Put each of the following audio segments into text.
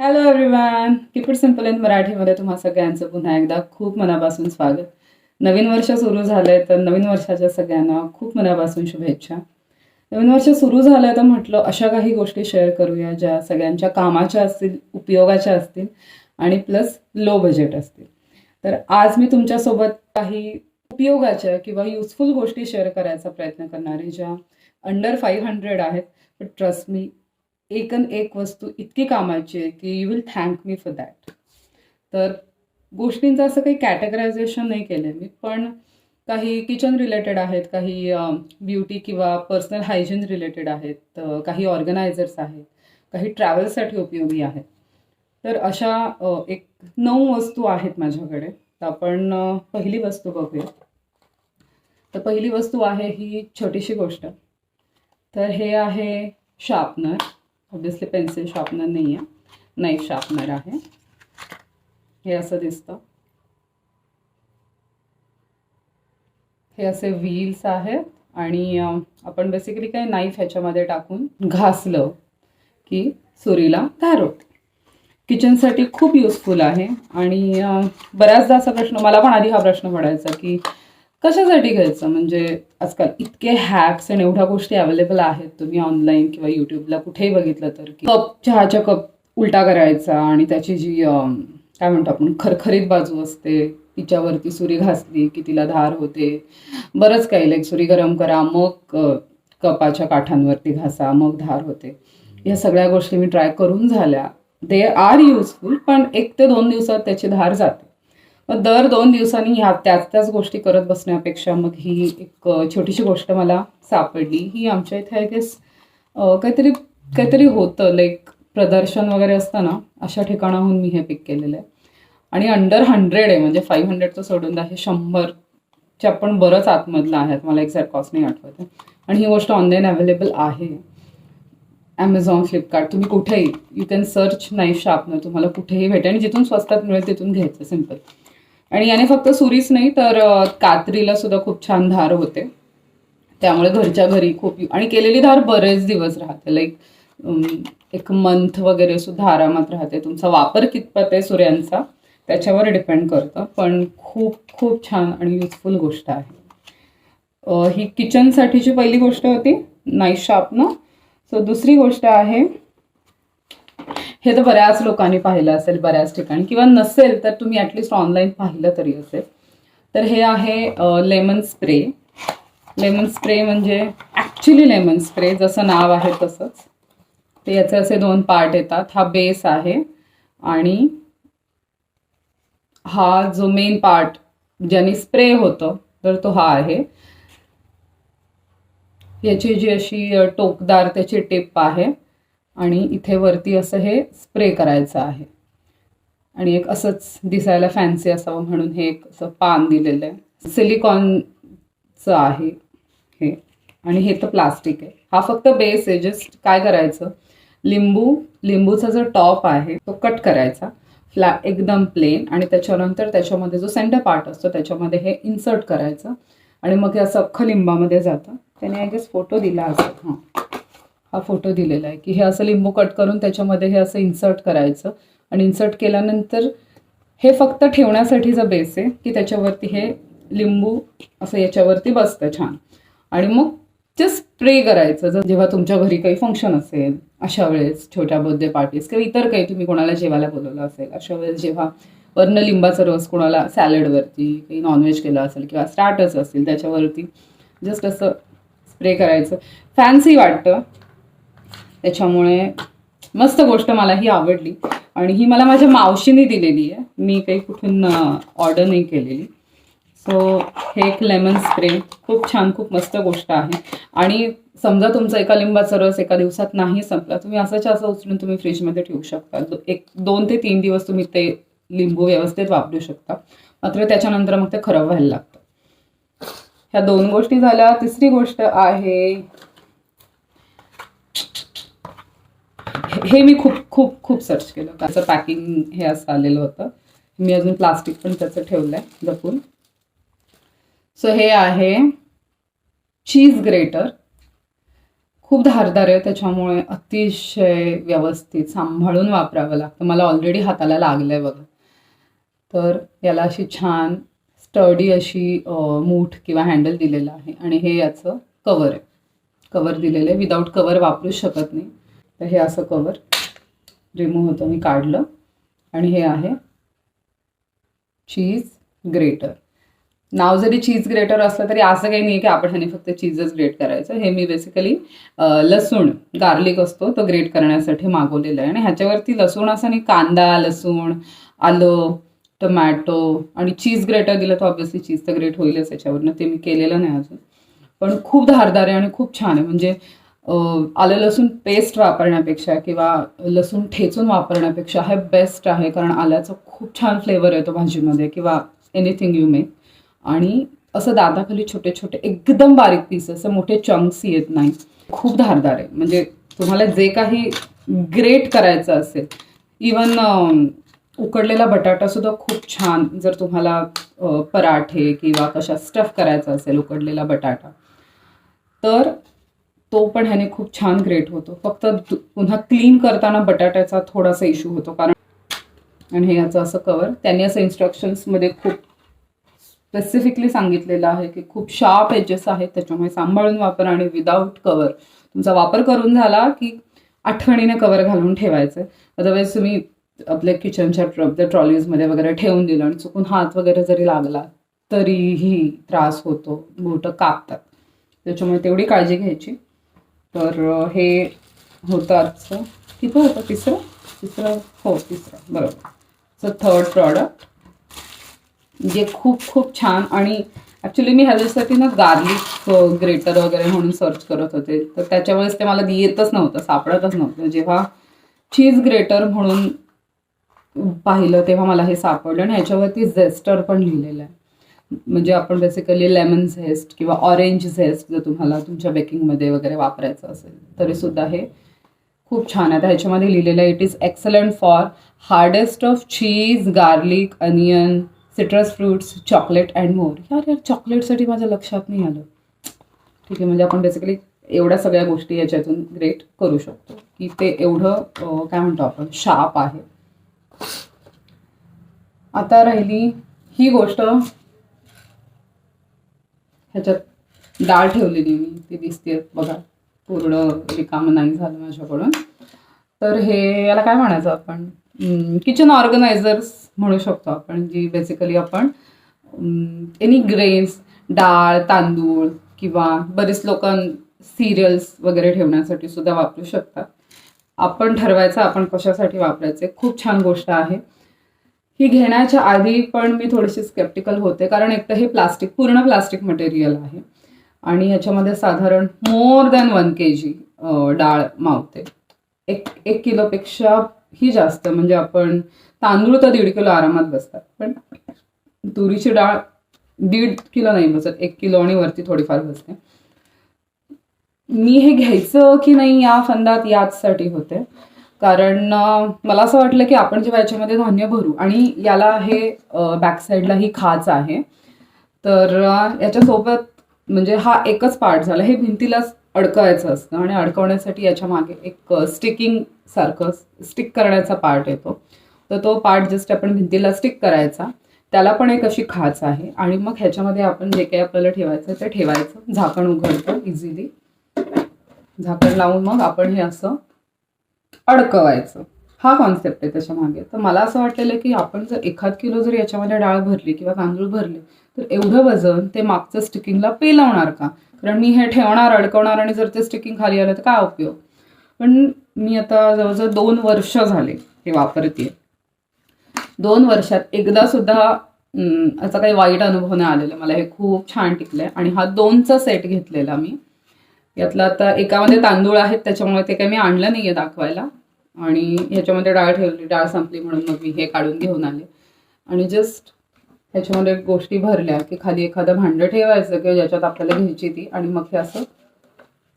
Hello everyone keep simple in मराठीमध्ये तुम्हा सगळ्यांचं पुन्हा एकदा खूप मनापासून स्वागत. नवीन वर्ष सुरू झालंय तर नवीन वर्षाच्या सगळ्यांना खूप मनापासून शुभेच्छा. नवीन वर्ष सुरू झालंय तर म्हटलं अशा काही गोष्टी शेअर करूया ज्या सगळ्यांच्या कामाच्या असतील उपयोगाच्या असतील आणि प्लस लो बजेट असतील. तर आज मी तुमच्यासोबत काही उपयोगाच्या किंवा युजफुल गोष्टी शेअर करायचा प्रयत्न करणार आहे ज्या अंडर फाईव्ह हंड्रेड आहेत. ट्रस्ट मी एकन एक वस्तू इतकी कामाची आहे की you will thank me for that तर गोष्टींचं असं काही कॅटेगरायझेशन नाही केलं आहे मी पण काही किचन रिलेटेड आहेत काही ब्युटी किंवा पर्सनल हायजीन रिलेटेड आहेत काही ऑर्गनायझर्स आहेत काही ट्रॅव्हलसाठी उपयोगी आहेत. तर अशा एक नऊ वस्तू आहेत माझ्याकडे. तर आपण पहिली वस्तू बघूया. तर पहिली वस्तू आहे ही छोटीशी गोष्ट. तर हे आहे शार्पनर ऑब्विसली पेन्सिल शार्पनर नाही आहे नाईफ शार्पनर आहे हे असं दिसतं। हे असे व्हील्स आहेत आणि आपण बेसिकली काही नाईफ ह्याच्यामध्ये टाकून घासलं की सुरीला धार होते किचनसाठी खूप युजफुल आहे आणि बऱ्याचदा असा प्रश्न मला पण आधी हा प्रश्न पडायचा की कशासाठी घ्यायचं? म्हणजे आजकाल इतके हॅक्स आणि एवढ्या गोष्टी अवेलेबल आहेत. तुम्ही ऑनलाईन किंवा युट्यूबला कुठेही बघितलं तर की कप चहाच्या कप उलटा करायचा आणि त्याची जी काय म्हणतो आपण खरखरीत बाजू असते तिच्यावरती सुरी घासली की तिला धार होते. बरंच काही लाईक सुरी गरम करा मग कपाच्या काठांवरती घासा मग धार होते. या सगळ्या गोष्टी मी ट्राय करून झाल्या. दे आर युजफुल पण एक ते दोन दिवसात त्याची धार जाते. मग दर दोन दिवसांनी ह्या त्याच त्याच गोष्टी करत बसण्यापेक्षा मग ही एक छोटीशी गोष्ट मला सापडली. ही आमच्या इथे आय गेस काहीतरी काहीतरी होतं. लाईक प्रदर्शन वगैरे असतं ना अशा ठिकाणाहून मी हे पिक केलेलं आहे. आणि अंडर हंड्रेड आहे. म्हणजे फाईव्ह हंड्रेडचं सोडून आहे शंभरच्या पण बरंच आतमधलं आहे मला एक्झॅक्ट कॉस्ट नाही आठवत आहे. आणि ही गोष्ट ऑनलाईन अवेलेबल आहे. ॲमेझॉन फ्लिपकार्ट तुम्ही कुठेही you can search knife sharpener. तुम्हाला कुठेही भेटेल. आणि जिथून स्वस्तात मिळेल तिथून घ्यायचं सिंपल आणि याने फक्त सुरीच नाही तर कात्रीला सुद्धा खूप छान धार होते. त्यामुळे घरच्या घरी खूप आणि केलेली धार बरेच दिवस राहते. लाईक एक मंथ वगैरे सुद्धा आरामात राहते. तुमचा वापर कितपत आहे सूर्यांचा त्याच्यावर डिपेंड करतं. पण खूप खूप छान आणि युजफुल गोष्ट आहे. ही किचनसाठीची पहिली गोष्ट होती नाईफ शार्पनं सो दुसरी गोष्ट आहे हे तर बऱ्याच लोकांनी पाहिलं असेल बऱ्याच ठिकाणी. किंवा नसेल तर तुम्ही ॲटलिस्ट ऑनलाईन पाहिलं तरी असेल. तर हे आहे लेमन स्प्रे लेमन स्प्रे म्हणजे ॲक्च्युली लेमन स्प्रे जसं नाव आहे तसंच. ते याचे असे दोन पार्ट येतात. हा बेस आहे आणि हा जो मेन पार्ट ज्याने स्प्रे होतं तर तो हा आहे. याची जी अशी टोकदार त्याची टिप आहे. आणि इथे वरती असं हे स्प्रे करायचं आहे. आणि एक असंच दिसायला फॅन्सी असावं म्हणून हे एक असं पान दिलेलं आहे. सिलिकॉनचं आहे हे. आणि हे तर प्लास्टिक आहे. हा फक्त बेस आहे. जस्ट काय करायचं? लिंबू लिंबूचा जो टॉप आहे तो कट करायचा. फ्लॅ एकदम प्लेन आणि त्याच्यानंतर त्याच्यामध्ये जो सेंटर पार्ट असतो त्याच्यामध्ये हे इन्सर्ट करायचं. आणि मग हे असं अख्खं लिंबामध्ये जातं. त्याने आय गेस फोटो दिला असतो हां. हा फोटो दिलेला आहे की हे असं लिंबू कट करून त्याच्यामध्ये हे असं इन्सर्ट करायचं. आणि इन्सर्ट केल्यानंतर हे फक्त ठेवण्यासाठीचा बेस आहे की त्याच्यावरती हे लिंबू असं याच्यावरती बसतं छान. आणि मग जस्ट स्प्रे करायचं जर जेव्हा तुमच्या घरी काही फंक्शन असेल अशा वेळेस छोट्या बर्थडे पार्टीज किंवा इतर काही तुम्ही कोणाला जेवायला बोलवलं असेल अशा वेळेस जेव्हा वरनं लिंबाचा रस कोणाला सॅलडवरती काही नॉनव्हेज केलं असेल किंवा स्टार्टर्स असतील त्याच्यावरती जस्ट असं स्प्रे करायचं. फॅन्सी वाटतं त्याच्यामुळे मस्त गोष्ट मला ही आवडली. आणि ही मला माझ्या मावशीने दिलेली आहे. मी काही कुठून ऑर्डर नाही केलेली. सो हे एक लेमन स्प्रे खूप छान खूप मस्त गोष्ट आहे. आणि समजा तुमचा एका लिंबाचा रस एका दिवसात नाही संपला तुम्ही असंच असं उचलून तुम्ही फ्रीजमध्ये ठेवू शकता. दो- एक दोन ते तीन दिवस तुम्ही ते लिंबू व्यवस्थित वापरू शकता. मात्र त्याच्यानंतर मग ते खराब व्हायला लागतं. ह्या दोन गोष्टी झाल्या. तिसरी गोष्ट आहे हे- मी खूप खूप खूप सर्च केलं. त्याचं पॅकिंग हे असं आलेलं होतं. मी अजून प्लास्टिक पण त्याचं ठेवलं आहे जपून. सो हे आहे चीज ग्रेटर खूप धारदार आहे त्याच्यामुळे अतिशय व्यवस्थित सांभाळून वापरावं लागतं. मला ऑलरेडी हाताला लागलं आहे बघा. तर याला अशी छान स्टडी अशी मूठ किंवा हँडल दिलेलं आहे. आणि हे याचं कवर आहे. कवर दिलेलं आहे. विदाऊट कवर वापरूच शकत नाही. तर हे असं कवर रिमूव्ह होतं मी काढलं. आणि हे आहे चीज ग्रेटर नाव जरी चीज ग्रेटर असलं तरी असं काही नाही की आपण ह्याने फक्त चीजच ग्रेट करायचं. हे मी बेसिकली लसूण गार्लिक असतो तो ग्रेट करण्यासाठी मागवलेलं आहे. आणि ह्याच्यावरती लसूण असं नाही कांदा लसूण आलं टोमॅटो आणि चीज ग्रेटर दिलं तर ऑब्व्हियसली चीज तर ग्रेट होईलच याच्यावरनं. ते मी केलेलं नाही अजून. पण खूप धारदार आहे आणि खूप छान आहे. म्हणजे आलं लसूण पेस्ट वापरण्यापेक्षा किंवा लसूण ठेचून वापरण्यापेक्षा हे बेस्ट आहे कारण आल्याचं खूप छान फ्लेवर येतो भाजीमध्ये किंवा एनिथिंग यू मे आणि असं दादाखाली छोटे छोटे एकदम बारीक पीस असं मोठे चंक्स येत नाही. खूप धारदार आहे. म्हणजे तुम्हाला जे काही ग्रेट करायचं असेल इवन उकडलेला बटाटा सुद्धा खूप छान जर तुम्हाला पराठे किंवा कशा स्टफ करायचा असेल उकडलेला बटाटा तर तो पण ह्याने खूप छान ग्रेट होतो. फक्त पुन्हा क्लीन करताना बटाट्याचा थोडासा इश्यू होतो. कारण आणि हे याचं असं कवर त्यांनी असं इन्स्ट्रक्शन्समध्ये खूप स्पेसिफिकली सांगितलेलं आहे की खूप शार्प एजेस आहेत. त्याच्यामुळे सांभाळून वापर आणि विदाऊट कवर तुमचा वापर करून झाला की आठवणीने कवर घालून ठेवायचं. अदरवाईज तुम्ही आपल्या किचनच्या ट्र ट्रॉलीजमध्ये वगैरे ठेवून दिलं आणि चुकून हात वगैरे जरी लागला तरीही त्रास होतो. बोटं कापतात. त्याच्यामुळे तेवढी काळजी घ्यायची. तर हे होतं आजचं. किती होतं तिसरं? तिसरं हो तिसरं. बरोबर. सो थर्ड प्रॉडक्ट जे खूप खूप छान आणि ॲक्च्युली मी ह्याच्यासाठी ना गार्लिक ग्रेटर वगैरे म्हणून सर्च करत होते. तर त्याच्यामुळेच ते मला येतच नव्हतं सापडतच नव्हतं. जेव्हा चीज ग्रेटर म्हणून पाहिलं तेव्हा मला हे सापडलं आणि ह्याच्यावरती झेस्टर पण लिहिलेलं आहे. म्हणजे आपण बेसिकली लेमन झेस्ट किंवा ऑरेंज झेस्ट जर तुम्हाला तुमच्या बेकिंगमध्ये वगैरे वापरायचं असेल तरी सुद्धा हे खूप छान आहे. आता ह्याच्यामध्ये लिहिलेलं आहे it is excellent for hardest of cheese garlic onion citrus fruits chocolate and more यार यार चॉकलेटसाठी माझ्या लक्षात नाही आलं. ठीक आहे म्हणजे आपण बेसिकली एवढ्या सगळ्या गोष्टी याच्यातून ग्रेट करू शकतो. की ते एवढं काय म्हणतो आपण शार्प आहे. आता राहिली ही गोष्ट. ह्याच्यात डाळ ठेवलेली मी ती दिसते बघा पूर्ण रिकामं नाही झालं माझ्याकडून. तर हे याला काय म्हणायचं आपण? किचन ऑर्गनायझर्स म्हणू शकतो आपण जी बेसिकली आपण एनी ग्रेन्स डाळ तांदूळ किंवा बरेच लोक सिरियल्स वगैरे ठेवण्यासाठी सुद्धा वापरू शकतात. आपण ठरवायचं आपण कशासाठी वापरायचे खूप छान गोष्ट आहे. ही घेण्याच्या आधी पण मी थोडीशी स्केप्टिकल होते कारण एक तर हे प्लास्टिक पूर्ण प्लास्टिक मटेरियल आहे. आणि याच्यामध्ये साधारण मोर दॅन वन के जी डाळ मावते. एक एक किलोपेक्षा ही जास्त म्हणजे आपण तांदूळ तर दीड किलो आरामात बसतात पण तुरीची डाळ दीड किलो नाही बसत एक किलो आणि वरती थोडीफार बसते. मी हे घ्यायचं की नाही या फंदात याचसाठी होते. कारण मला असं वाटलं की आपण जेव्हा याच्यामध्ये धान्य भरू आणि याला हे बॅक साईडला ही खाच आहे तर याच्यासोबत म्हणजे हा एकच पार्ट झाला. हे भिंतीलाच अडकवायचं असतं आणि अडकवण्यासाठी याच्या मागे एक स्टिकिंग सारखं स्टिक करण्याचा पार्ट येतो. तर तो पार्ट जस्ट आपण भिंतीला स्टिक करायचा. त्याला पण एक अशी खाच आहे आणि मग ह्याच्यामध्ये आपण जे काही आपल्याला ठेवायचं ते ठेवायचं. झाकण उघडतं इझिली झाकण लावून मग आपण हे असं अडकवायचं. हा कॉन्सेप्ट आहे त्याच्यामागे. तर मला असं वाटलेलं की आपण जर एखाद किलो जर याच्यामध्ये डाळ भरली किंवा तांदूळ भरले तर एवढं वजन ते मागचं स्टिकिंगला पेलवणार का? कारण मी हे ठेवणार अडकवणार आणि जर ते स्टिकिंग खाली आलं तर काय उपयोग? पण मी आता जवळजवळ दोन वर्ष झाले हे वापरते दोन वर्षात एकदा सुद्धा असा काही वाईट अनुभव नाही आलेला. मला हे खूप छान टिकलंय. आणि हा दोनचा सेट घेतलेला मी. यातला आता एकामध्ये तांदूळ आहेत त्याच्यामुळे ते काही मी आणलं नाहीये दाखवायला. आणि ह्याच्यामध्ये डाळ ठेवली डाळ संपली म्हणून मग मी हे काढून घेऊन आले. आणि जस्ट ह्याच्यामध्ये गोष्टी भरल्या की खाली एखादं भांडं ठेवायचं किंवा ज्याच्यात आपल्याला घ्यायची ती आणि मग हे असं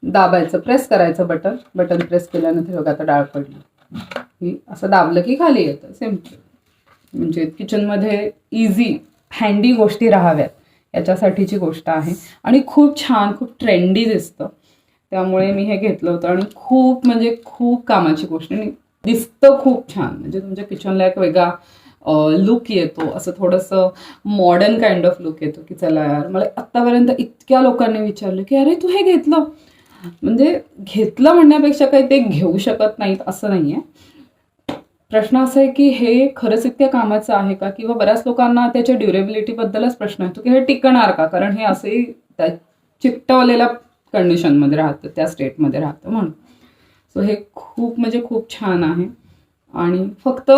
दाबायचं प्रेस करायचं बटन बटन प्रेस केल्यानंतर बघा आता डाळ पडली. ही असं दाबलं की खाली येतं सिंपल म्हणजे किचनमध्ये इझी हँडी गोष्टी राहाव्यात. याच्यासाठीची गोष्ट आहे. आणि खूप छान खूप ट्रेंडी दिसतं. त्यामुळे मी हे घेतलं होतं आणि खूप म्हणजे खूप कामाची गोष्ट आणि दिसतं खूप छान. म्हणजे तुमच्या किचनला एक वेगळा लुक येतो. असं थोडंसं मॉडर्न काइंड ऑफ लुक येतो की चला यार मला आत्तापर्यंत इतक्या लोकांनी विचारलं की अरे तू हे घेतलं? म्हणजे घेतलं म्हणण्यापेक्षा काही ते घेऊ शकत नाहीत असं नाही आहे प्रश्न असा आहे की हे खरंच इतक्या कामाचं आहे का? किंवा बऱ्याच लोकांना त्याच्या ड्युरेबिलिटीबद्दलच प्रश्न येतो की हे टिकणार का? कारण हे असे त्या चिकटवलेल्या कंडिशनमध्ये राहतं त्या स्टेटमध्ये राहतं म्हणून. सो हे खूप म्हणजे खूप छान आहे. आणि फक्त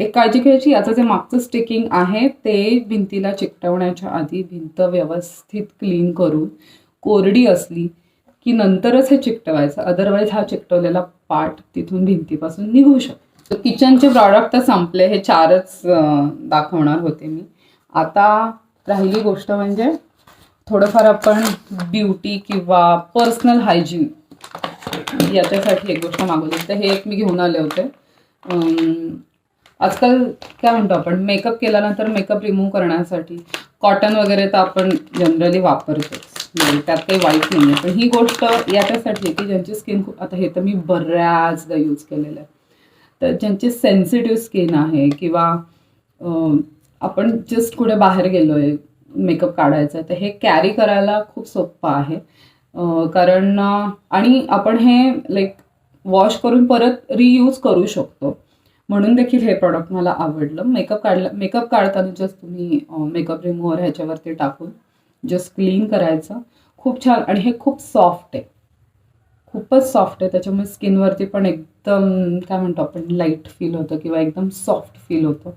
एक काळजी घ्यायची याचं जे मागचं स्टिकिंग आहे ते भिंतीला चिकटवण्याच्या आधी भिंत व्यवस्थित क्लीन करून कोरडी असली की नंतरच हे चिकटवायचं. अदरवाईज हा चिकटवलेला पार्ट तिथून भिंतीपासून निघू शकतो. किचनचे प्रॉडक्ट तर संपले. हे चारच दाखवणार होते मी. आता राहिली गोष्ट म्हणजे थोडंफार आपण ब्युटी किंवा पर्सनल हायजीन याच्यासाठी एक गोष्ट मागवली. तर हे एक मी घेऊन आले होते. आजकाल काय म्हणतो आपण मेकअप केल्यानंतर मेकअप रिमूव्ह करण्यासाठी कॉटन वगैरे तर आपण जनरली वापरतोच. म्हणजे त्यात काही वाईट नाही आहे पण ही गोष्ट याच्यासाठी आहे की ज्यांची स्किन खूप आता हे तर मी बऱ्याचदा यूज केलेलं आहे. तर ज्यांची सेन्सिटिव्ह स्किन आहे किंवा आपण जस्ट कुठे बाहेर गेलो आहे मेकअप काढायचा आहे तर हे कॅरी करायला खूप सोपं आहे. कारण आणि आपण हे लाईक वॉश करून परत रियूज करू शकतो. म्हणून देखील हे प्रॉडक्ट मला आवडलं. मेकअप काढलं मेकअप काढताना जस्ट तुम्ही मेकअप रिमूव्हर ह्याच्यावरती टाकून जस्ट क्लीन करायचं. खूप छान आणि हे खूप सॉफ्ट आहे. खूपच सॉफ्ट आहे. त्याच्यामुळे स्किनवरती पण एकदम काय म्हणतो आपण लाइट फील होतं किंवा एकदम सॉफ्ट फील होतं.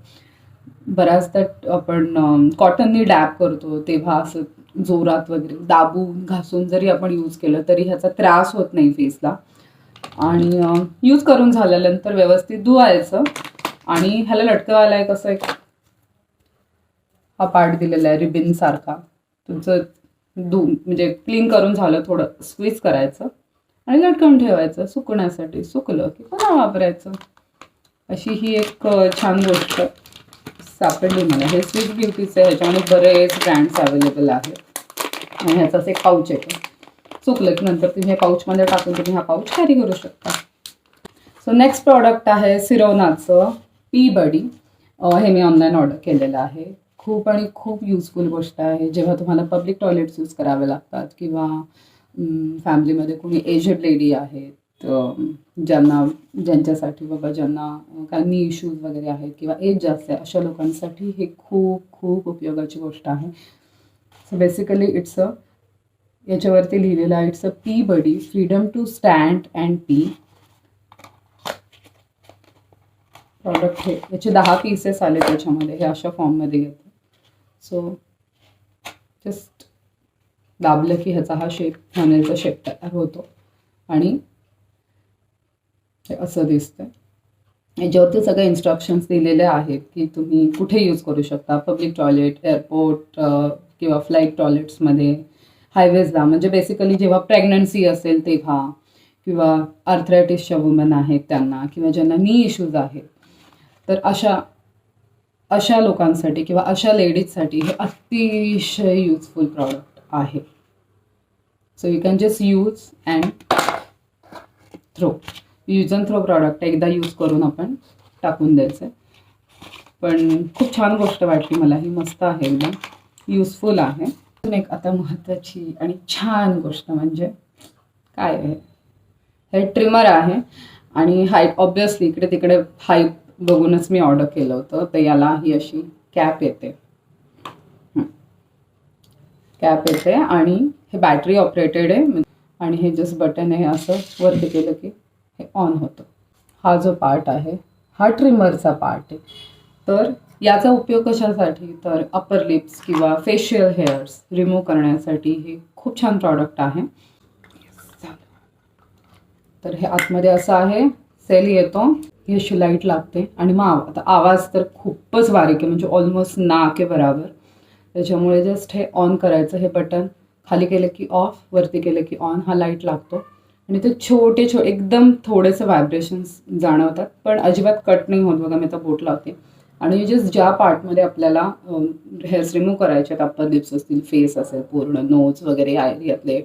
बऱ्याचदा आपण कॉटननी डॅप करतो तेव्हा असं जोरात वगैरे दाबून घासून जरी आपण यूज केलं तरी ह्याचा त्रास होत नाही फेसला आणि यूज करून झाल्यानंतर व्यवस्थित धुवायचं. आणि ह्याला लटकवायला आहे कसं एक हा पार्ट दिलेला आहे रिबिन सारखा. तुमचं धु म्हणजे क्लीन करून झालं थोडं स्क्वीज करायचं. आणि लटकवून ठेवायचं सुकण्यासाठी सुकलं की पुन्हा वापरायचं. अशी ही एक छान गोष्ट. सापडली मला हे स्विच ब्युटीचं आहे ह्याच्यामध्ये बरेच ब्रँड्स अवेलेबल आहेत. आणि ह्याचाच एक पाऊच आहे. चुकलं की नंतर तुम्ही हे पाऊचमध्ये टाकून तुम्ही हा पाऊच कॅरी करू शकता. सो नेक्स्ट प्रॉडक्ट आहे सिरोनाचं पी बडी हे मी ऑनलाईन ऑर्डर केलेलं आहे. खूप आणि खूप युजफुल गोष्ट आहे. जेव्हा तुम्हाला पब्लिक टॉयलेट्स यूज करावे लागतात किंवा फॅमिलीमध्ये कोणी एजेड लेडी आहेत ज्यांना ज्यांच्यासाठी बाबा ज्यांना अ, काही नी इश्यूज वगैरे आहेत किंवा एज जास्त आहे अशा लोकांसाठी हे खूप खूप उपयोगाची गोष्ट आहे. सो बेसिकली इट्स अ याच्यावरती लिहिलेलं आहे it's a pee buddy freedom to stand and pee product हे याचे दहा पीसेस आले त्याच्यामध्ये हे अशा फॉर्ममध्ये येतं. सो जस्ट दाबलं की ह्याचा हा शेप होण्याचा शेप तयार होतो. आणि हे असं दिसतंय. याच्यावरती सगळे इन्स्ट्रक्शन्स दिलेले आहेत की तुम्ही कुठे यूज करू शकता. पब्लिक टॉयलेट एअरपोर्ट किंवा फ्लाईट टॉयलेट्समध्ये हायवेजला म्हणजे बेसिकली जेव्हा प्रेग्नन्सी असेल तेव्हा किंवा आर्थरायटिसच्या वुमन आहेत त्यांना किंवा ज्यांना नी इश्यूज आहेत तर अशा अशा लोकांसाठी किंवा अशा लेडीजसाठी हे अतिशय युजफुल प्रॉडक्ट आहे. So you can just use and throw use and throw product एकदा यूज करून आपण टाकून द्यायचं पण खूप छान गोष्ट वाटली मला. ही मस्त आहे एकदम. युजफुल आहे. अजून एक आता महत्त्वाची आणि छान गोष्ट म्हणजे काय आहे? हे ट्रिमर आहे आणि हाय ऑब्विसली इकडे तिकडे हाईप बघूनच मी ऑर्डर केलं होतं. तर याला ही अशी कॅप येते. कॅप येते आणि हे बॅटरी ऑपरेटेड आहे. आणि हे जस्ट बटन आहे असं वरती केलं की हे ऑन होतं. हा जो पार्ट आहे हा ट्रिमरचा पार्ट आहे. तर याचा उपयोग कशासाठी? तर अपर लिप्स किंवा फेशियल हेअर्स रिमूव्ह करण्यासाठी हे खूप छान प्रॉडक्ट आहे. तर हे आतमध्ये असं आहे. सेल येतो. ही अशी लाइट लागते. आणि मग आता आवाज तर खूपच बारीक आहे. म्हणजे ऑलमोस्ट नाक आहे बराबर. त्याच्यामुळे जस्ट हे ऑन करायचं हे बटन खाली केलं की ऑफ वरती केलं की ऑन हा लाइट लागतो. आणि ते छोटे छो एकदम थोडेसे व्हायब्रेशन्स जाणवतात. पण अजिबात कट नाही होत बघा मी आता बोट लावते. आणि जस्ट ज्या पार्टमध्ये आपल्याला हेअर्स रिमूव्ह करायचे आहेत अप्पर लिप्स असतील फेस असेल पूर्ण नोज वगैरे आहे एरियातले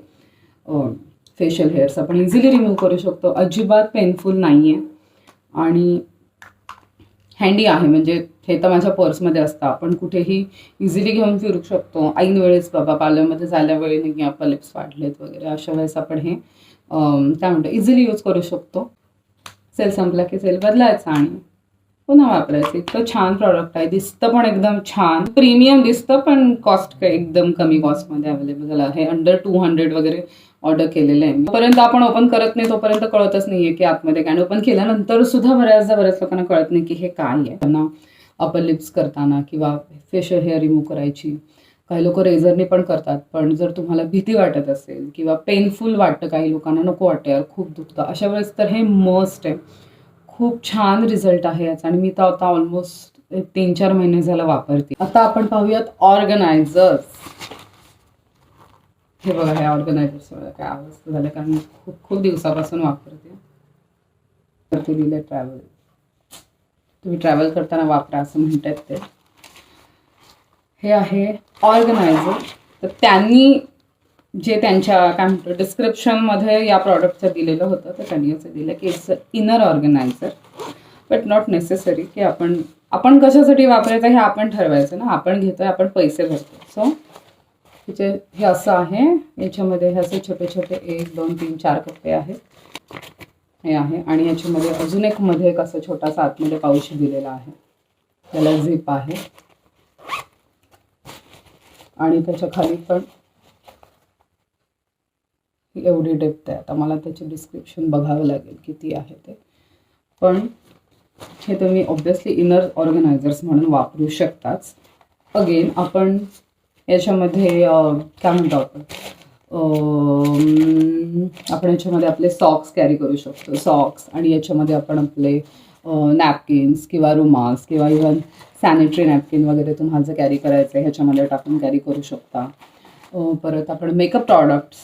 फेशियल हेअर्स आपण इझिली रिमूव्ह करू शकतो. अजिबात पेनफुल नाही आहे आणि हँडी आहे म्हणजे हे तर माझ्या पर्समध्ये असतं. आपण कुठेही इझिली घेऊन फिरू शकतो. ऐन वेळेस बाबा पार्लरमध्ये जायला वेळेने की आपण लिप्स वाढलेत वगैरे. अशा वेळेस आपण हे काय म्हणतो इझिली यूज करू शकतो. सेल संपला की सेल बदलायचा आणि पुन्हा वापरायचं. इतकं छान प्रॉडक्ट आहे. दिसतं पण एकदम छान. प्रीमियम दिसतं पण कॉस्ट एकदम कमी कॉस्टमध्ये अवेलेबल आहे. अंडर टू हंड्रेड वगैरे ऑर्डर केलेलं आहे तोपर्यंत आपण ओपन करत नाही तोपर्यंत कळतच नाहीये की आतमध्ये काय. ओपन केल्यानंतर सुद्धा बऱ्याचदा बऱ्याच लोकांना कळत नाही की हे काय आहे. त्यांना अपर लिप्स करताना किंवा फेशियल हेअर रिमूव्ह करायची. काही लोक रेझरने पण करतात पण जर तुम्हाला भीती वाटत असेल किंवा पेनफुल वाटतं काही लोकांना नको वाटतं यार खूप दुखतं. अशा वेळेस तर हे मस्ट आहे. खूप छान रिझल्ट आहे याचा आणि मी तर आता ऑलमोस्ट तीन चार महिने झालं वापरते. आता आपण पाहूयात ऑर्गनायझर्स हे बघा हे ऑर्गनायझर्स मला काय अवस्था झालं कारण मी खूप खूप दिवसापासून वापरते. वरती दिले ट्रॅव्हल तुम्ही ट्रॅव्हल करताना वापरा असं म्हणतात ते. हे आहे ऑर्गनायझर. तर त्यांनी जे त्यांच्या काय म्हणतो डिस्क्रिप्शनमध्ये या प्रॉडक्टचं दिलेलं होतं तर त्यांनी असं दिलं की it's inner organiser but not necessary की आपण आपण कशासाठी वापरायचं हे आपण ठरवायचं ना. आपण घेतोय आपण पैसे भरतो सो तिचे हे असं आहे. याच्यामध्ये हे असे छोटे छोटे एक दोन तीन चार कप्पे आहेत. हे आहे. आणि याच्यामध्ये अजून एक मध्ये एक असं छोटासा आतमध्ये पाऊच दिलेला आहे. त्याला झिप आहे. आणि त्याच्याखाली पण एवढी डेप्थ आहे. आता मला त्याचे डिस्क्रिप्शन बघावं लागेल किती आहे ते. पण हे तुम्ही ऑब्विसली इनर ऑर्गनायझर्स म्हणून वापरू शकताच. अगेन आपण याच्यामध्ये काय म्हणतो आपण? आपण याच्यामध्ये आपले सॉक्स कॅरी करू शकतो. सॉक्स आणि याच्यामध्ये आपण आपले नॅपकिन्स किंवा रुमाल्स किंवा इवन सॅनिटरी नॅपकिन वगैरे तुम्हाला जर कॅरी करायचं आहे ह्याच्यामध्ये टाकून कॅरी करू शकता. परत आपण मेकअप प्रॉडक्ट्स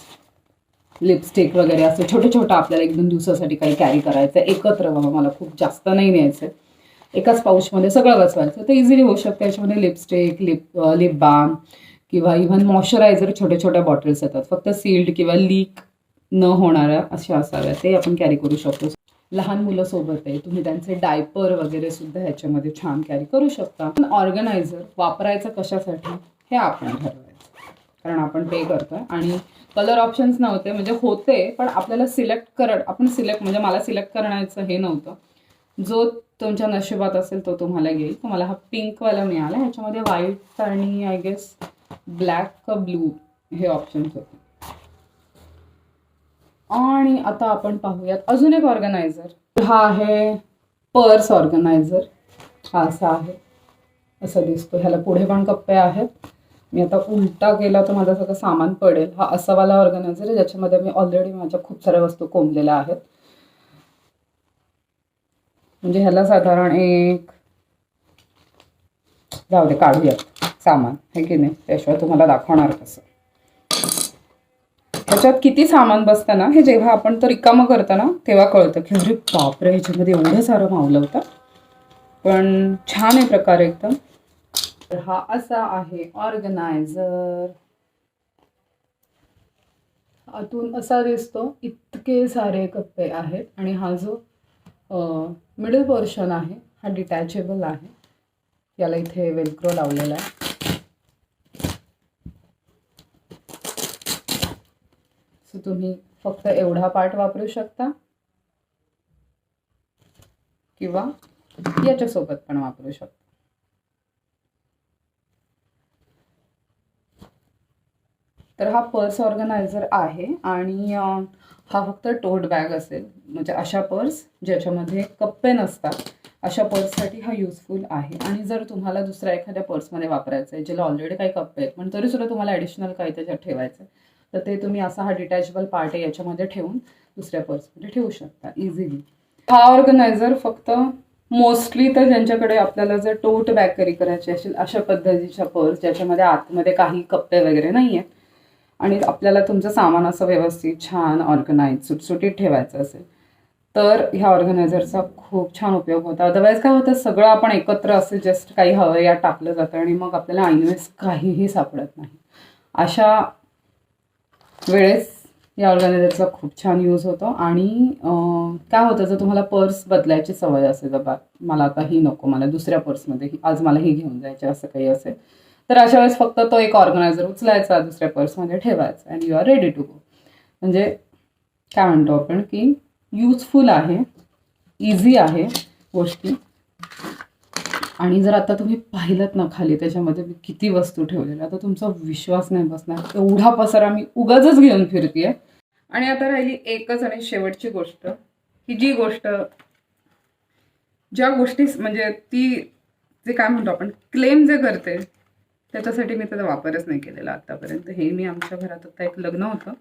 लिपस्टिक वगैरे असं छोटं छोटं आपल्याला एक दोन दिवसासाठी काही कॅरी करायचं आहे. एकत्र बाबा मला खूप जास्त नाही न्यायचं आहे. एकाच पाऊचमध्ये सगळं बसवायचं. तर इझिली होऊ शकतं. याच्यामध्ये लिपस्टिक लिप लिप बाम किंवा इव्हन मॉइश्चरायझर छोट्या छोट्या बॉटल्स येतात. फक्त सील्ड किंवा लीक न होणाऱ्या अशा असाव्या. ते आपण कॅरी करू शकतो. लहान मुलं सोबत आहे तुम्ही त्यांचे डायपर वगैरे सुद्धा ह्याच्यामध्ये छान कॅरी करू शकता. पण ऑर्गनायझर वापरायचं कशासाठी हे आपण ठरवायचं. कारण आपण पे करतोय आणि कलर ऑप्शन्स नव्हते म्हणजे होते पण आपल्याला सिलेक्ट करत आपण सिलेक्ट म्हणजे मला सिलेक्ट करण्याचं हे नव्हतं. जो तुमच्या नशिबात असेल तो तुम्हाला येईल. तर मला हा पिंकवाला मिळाला. ह्याच्यामध्ये व्हाईट आणि आय गेस ब्लॅक का ब्लू हे ऑप्शन्स होते. आणि आता आपण पाहूयात अजून एक ऑर्गनायझर. हा आहे पर्स ऑर्गनायझर. हा असा आहे. असं दिसतो ह्याला पुढे पण कप्पे आहेत. मी आता उलटा केला तर माझं सगळं सामान पडेल. हा असावाला ऑर्गनायझर आहे ज्याच्यामध्ये मी ऑलरेडी माझ्या खूप साऱ्या वस्तू कोंबलेल्या आहेत. म्हणजे ह्याला साधारण एक जाऊ दे काढूयात सामान. हे की नाही? त्याशिवाय तुम्हाला दाखवणार कसं? ह्याच्यात किती सामान बसतं ना हे जेव्हा आपण तर रिकामं करतो ना तेव्हा कळतं की अरे बापरे ह्याच्यामध्ये एवढं सारं मावलं होतं. पण छान आहे प्रकार एकदम. तर हा असा आहे ऑर्गनायझर. आतून असा दिसतो इतके सारे कप्पे आहेत आणि हा जो मिडल पोर्शन आहे हा डिटॅचेबल आहे. याला इथे वेलक्रो लावलेला आहे. सो तुम्ही फक्त एवढा पार्ट वापरू शकता. किंवा याच्यासोबत पण वापरू शकता. तर हा पर्स ऑर्गनायझर आहे आणि हा फक्त टोट बॅग असेल. म्हणजे अशा पर्स ज्याच्यामध्ये कप्पे नसतात अशा पर्ससाठी हा युजफुल आहे. आणि जर तुम्हाला दुसऱ्या एखाद्या पर्समध्ये वापरायचं आहे ज्याला ऑलरेडी काही कप्पे आहेत पण तरीसुद्धा तुम्हाला ॲडिशनल काही त्याच्यात ठेवायचं आहे. तर ते तुम्ही असा हा डिटॅचेबल पार्ट आहे याच्यामध्ये ठेवून दुसऱ्या पर्समध्ये ठेवू शकता इझिली हा ऑर्गनायझर फक्त मोस्टली तर ज्यांच्याकडे आपल्याला जर टोट बॅग कॅरी करायची असेल अशा पद्धतीच्या पर्स ज्याच्यामध्ये आतमध्ये काही कप्पे वगैरे नाही आहेत आणि आपल्याला तुमचं सामान असं व्यवस्थित छान ऑर्गनाईज सुटसुटीत ठेवायचं असेल तर ह्या ऑर्गनायझरचा खूप छान उपयोग होता. अदरवाईज काय होतं सगळं आपण एकत्र असेल जस्ट काही हवं या टाकलं जातं आणि मग आपल्याला ऐनवेळेस काहीही सापडत नाही. अशा वेळेस या ऑर्गनायझरचा खूप छान यूज होतो. आणि काय होतं जर तुम्हाला पर्स बदलायची सवय असेल बाबा मला आता ही नको मला दुसऱ्या पर्समध्ये आज मला ही घेऊन जायची असं काही असेल तर अशा वेळेस फक्त तो एक ऑर्गनायझर उचलायचा दुसऱ्या पर्समध्ये ठेवायचा and you are ready to go म्हणजे काय म्हणतो आपण की यूजफुल आहे इझी आहे गोष्टी. आणि जर आता तुम्ही पाहिलं ना खाली त्याच्यामध्ये मी किती वस्तू ठेवलेल्या तर तुमचा विश्वास नाही बसणार. एवढा पसारा मी उगाच घेऊन फिरतीये. आणि आता राहिली एकच आणि शेवटची गोष्ट. की जी गोष्ट ज्या गोष्टी म्हणजे ती जे काय म्हणतो आपण क्लेम जे करते त्याच्यासाठी मी त्याचा वापरच नाही केलेला आतापर्यंत. हे मी आमच्या घरात आता एक लग्न होतं.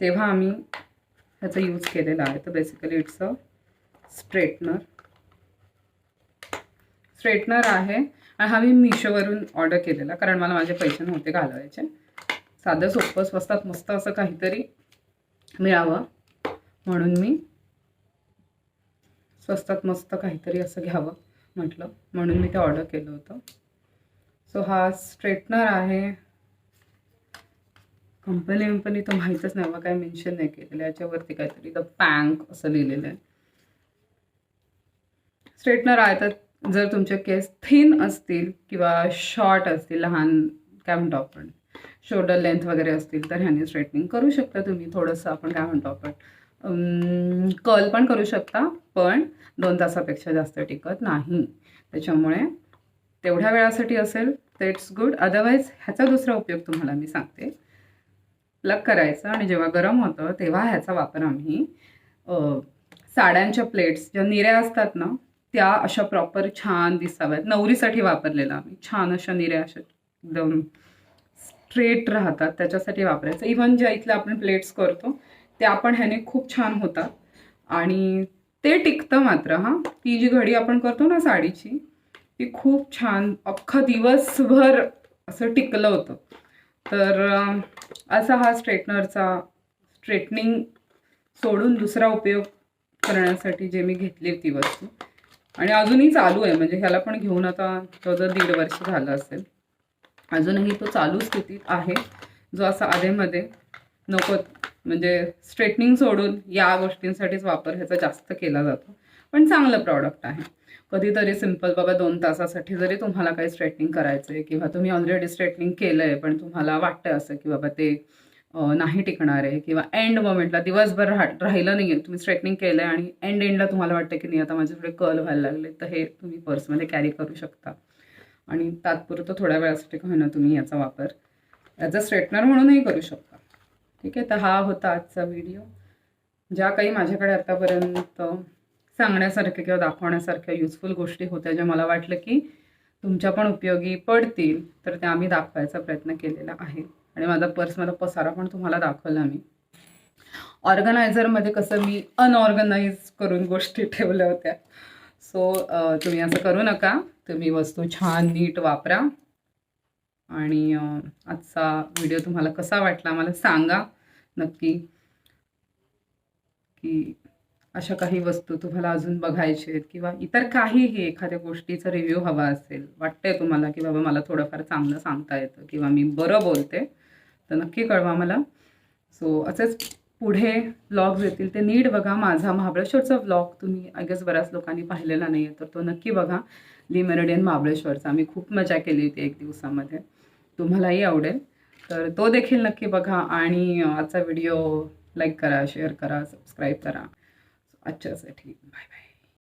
तेव्हा आम्ही ह्याचा यूज केलेला आहे. तर basically it's a straightener straightener आहे आणि हा मी मिशोवरून ऑर्डर केलेला कारण मला माझे पैसे नव्हते घालवायचे. साधं सोपं स्वस्तात मस्त असं काहीतरी मिळावं म्हणून मी स्वस्तात मस्त काहीतरी असं घ्यावं म्हटलं म्हणून मी ते ऑर्डर केलं होतं. सो हा स्ट्रेटनर आहे. कंपनी कंपनी तर माहीतच नाही बा काय मेन्शन नाही केलेलं याच्यावरती काहीतरी द पँक असं लिहिलेलं आहे. स्ट्रेटनर आहे तर जर तुमचे केस थिन असतील किंवा शॉर्ट असतील लहान काय म्हणतो आपण शोल्डर लेंथ वगैरे असतील तर ह्याने स्ट्रेटनिंग करू शकता तुम्ही. थोडंसं आपण काय म्हणतो आपण कल पण करू शकता पण दोन तासापेक्षा जास्त टिकत नाही. त्याच्यामुळे तेवढ्या वेळासाठी असेल तर इट्स गुड अदरवाईज ह्याचा दुसरा उपयोग तुम्हाला मी सांगते. प्लग करायचं आणि जेव्हा गरम होतं तेव्हा ह्याचा वापर आम्ही साड्यांच्या प्लेट्स ज्या निऱ्या असतात ना त्या अशा प्रॉपर छान दिसाव्यात. नवरीसाठी वापरलेला आम्ही. छान अशा निऱ्या अशा एकदम स्ट्रेट राहतात. त्याच्यासाठी वापरायचं. इव्हन ज्या इथल्या आपण प्लेट्स करतो त्या आपण ह्याने खूप छान होतात. आणि ते टिकतं मात्र हां. ती जी घडी आपण करतो ना साडीची ती खूप छान अख्खा दिवसभर असं टिकलं होतं. तर असा हा स्ट्रेटनरचा स्ट्रेटनिंग सोडून दुसरा उपयोग करण्यासाठी जे मी घेतली ती वस्तू आणि अजूनही चालू आहे. म्हणजे ह्याला पण घेऊन आता जवळजवळ दीड वर्ष झालं असेल. अजूनही तो चालू स्थितीत आहे. जो असा आधेमध्ये नको म्हणजे स्ट्रेटनिंग सोडून या गोष्टींसाठीच वापर ह्याचा जास्त केला जातो. पण चांगलं प्रॉडक्ट आहे. कधीतरी सिंपल बाबा दोन तासासाठी जरी तुम्हाला काही स्ट्रेटनिंग करायचं आहे किंवा तुम्ही ऑलरेडी स्ट्रेटनिंग केलं आहे पण तुम्हाला वाटतं असं की बाबा ते नाही टिकणार आहे किंवा एंड मोमेंटला दिवसभर राह राहिलं नाही आहे तुम्ही स्ट्रेटनिंग केलं आहे आणि एंड एंडला तुम्हाला वाटतं की नाही आता माझे थोडे कर्ल व्हायला लागले तर हे तुम्ही पर्समध्ये कॅरी करू शकता. आणि तात्पुरतं थोड्या वेळासाठी का होईना तुम्ही याचा वापर ॲज अ स्ट्रेटनर म्हणूनही करू शकता. ठीक आहे तर हा होता आजचा व्हिडिओ ज्या काही माझ्याकडे आतापर्यंत सांगण्यासारख्या किंवा दाखवण्यासारख्या युजफुल गोष्टी होत्या ज्या मला वाटलं की तुमच्या पण उपयोगी पडतील तर त्या आम्ही दाखवायचा प्रयत्न केलेला आहे. आणि माझा पर्स मला पसारा पण तुम्हाला दाखवला मी. ऑर्गनायझरमध्ये कसं मी अनऑर्गनाईज करून गोष्टी ठेवल्या होत्या. सो तुम्ही असं करू नका. तुम्ही वस्तू छान नीट वापरा. आणि आजचा व्हिडिओ तुम्हाला कसा वाटला मला सांगा. नक्की. की अशा काही वस्तू तुम्हाला अजून बघायचे आहेत किंवा इतर काहीही एखाद्या गोष्टीचा रिव्ह्यू हवा असेल वाटतंय तुम्हाला की बाबा मला थोडंफार चांगलं सांगता येतं किंवा मी बरं बोलते. तर नक्की कळवा मला. सो असेच पुढे व्लॉग्स येतील ते नीट बघा. माझा महाबळेश्वरचा व्लॉग तुम्ही आय गेस बऱ्याच लोकांनी पाहिलेला नाही आहे तर तो नक्की बघा. ली मेरेडियन महाबळेश्वरचा. आम्ही खूप मजा केली होती एक दिवसामध्ये. तुम्हालाही आवडेल. तर तो देखील नक्की बघा आणि आजचा व्हिडिओ लाईक करा शेअर करा सबस्क्राईब करा. आजच्यासाठी बाय बाय